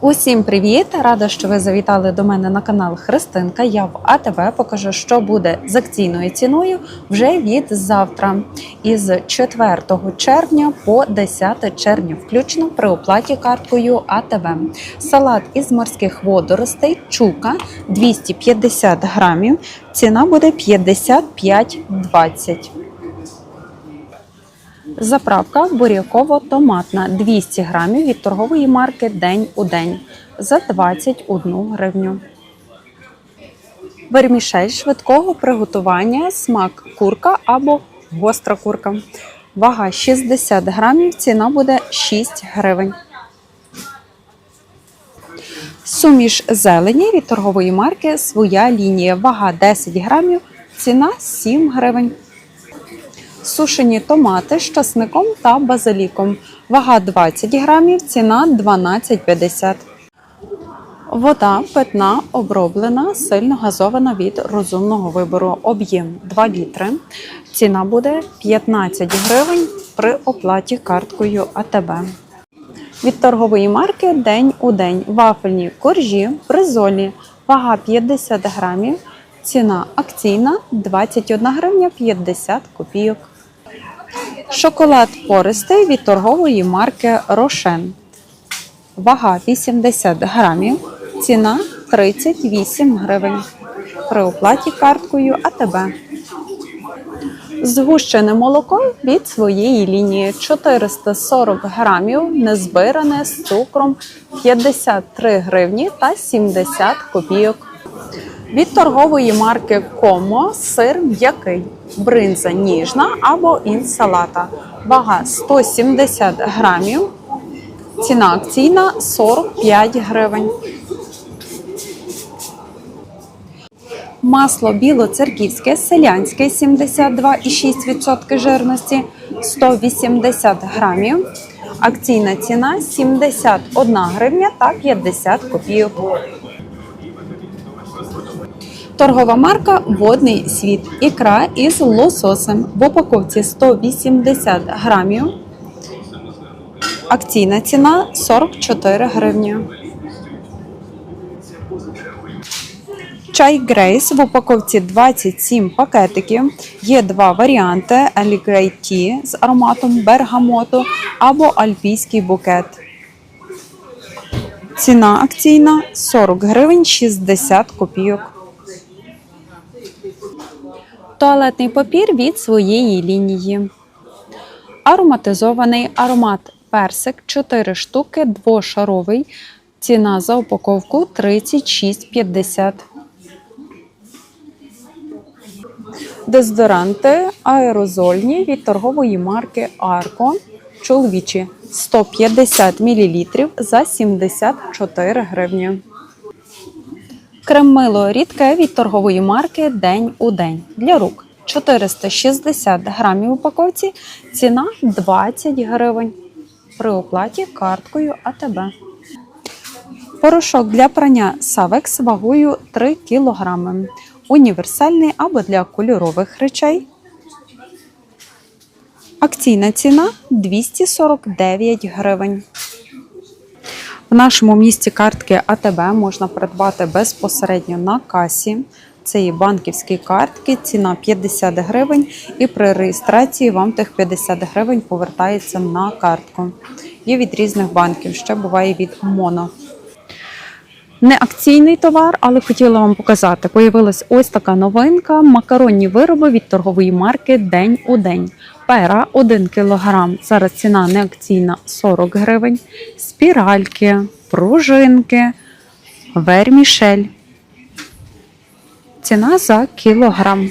Усім привіт! Рада, що ви завітали до мене на канал Христинка. Я в АТБ покажу, що буде з акційною ціною вже від завтра, із 4 червня по 10 червня, включно при оплаті карткою АТБ. Салат із морських водоростей, чука 250 грамів. Ціна буде 55,20. Заправка буряково-томатна 200 грамів від торгової марки День у день за 21 гривню. Вермішель швидкого приготування, смак курка або гостра курка. Вага 60 грамів, ціна буде 6 гривень. Суміш зелені від торгової марки Своя лінія. Вага 10 грамів, ціна 7 гривень. Сушені томати з часником та базиліком. Вага 20 грамів, ціна 12,50. Вода питна, оброблена, сильно газована від розумного вибору. Об'єм 2 літри. Ціна буде 15 гривень при оплаті карткою АТБ. Від торгової марки День у день. Вафельні коржі, бризолі. Вага 50 грамів. Ціна акційна 21 гривня 50 копійок. Шоколад пористий від торгової марки Рошен. Вага 80 грамів. Ціна 38 гривень. При оплаті карткою АТБ. Згущене молоко від своєї лінії 440 грамів, незбиране з цукром 53 гривні та 70 копійок. Від торгової марки Комо сир м'який, бринза ніжна або інсалата. Вага 170 грамів. Ціна акційна 45 гривень. Масло білоцерківське, селянське 72,6% жирності 180 грамів. Акційна ціна 71 гривня та 50 копійок. Торгова марка Водний світ. Ікра із лососем в упаковці 180 грамів. Акційна ціна 44 гривні. Чай Грейс в упаковці 27 пакетиків. Є два варіанти: Grey Tea з ароматом бергамоту або альпійський букет. Ціна акційна 40 гривень 60 копійок. Туалетний папір від своєї лінії. Ароматизований аромат персик 4 штуки, двошаровий. Ціна за упаковку 36,50. Дезодоранти аерозольні від торгової марки Арко. Чоловічі 150 мл за 74 гривні. Крем-мило рідке від торгової марки День у день для рук 460 грамів упаковці. Ціна 20 гривень. При оплаті карткою АТБ. Порошок для прання Савекс вагою 3 кг. Універсальний або для кольорових речей. Акційна ціна 249 гривень. В нашому місті картки АТБ можна придбати безпосередньо на касі. Це є банківські картки, ціна 50 гривень, і при реєстрації вам тих 50 гривень повертається на картку. Є від різних банків, ще буває від МОНО. Не акційний товар, але хотіла вам показати. Появилась ось така новинка: макаронні вироби від торгової марки День у день. Пера 1 кг. Зараз ціна не акційна 40 гривень. Спіральки, пружинки, вермішель. Ціна за кілограм.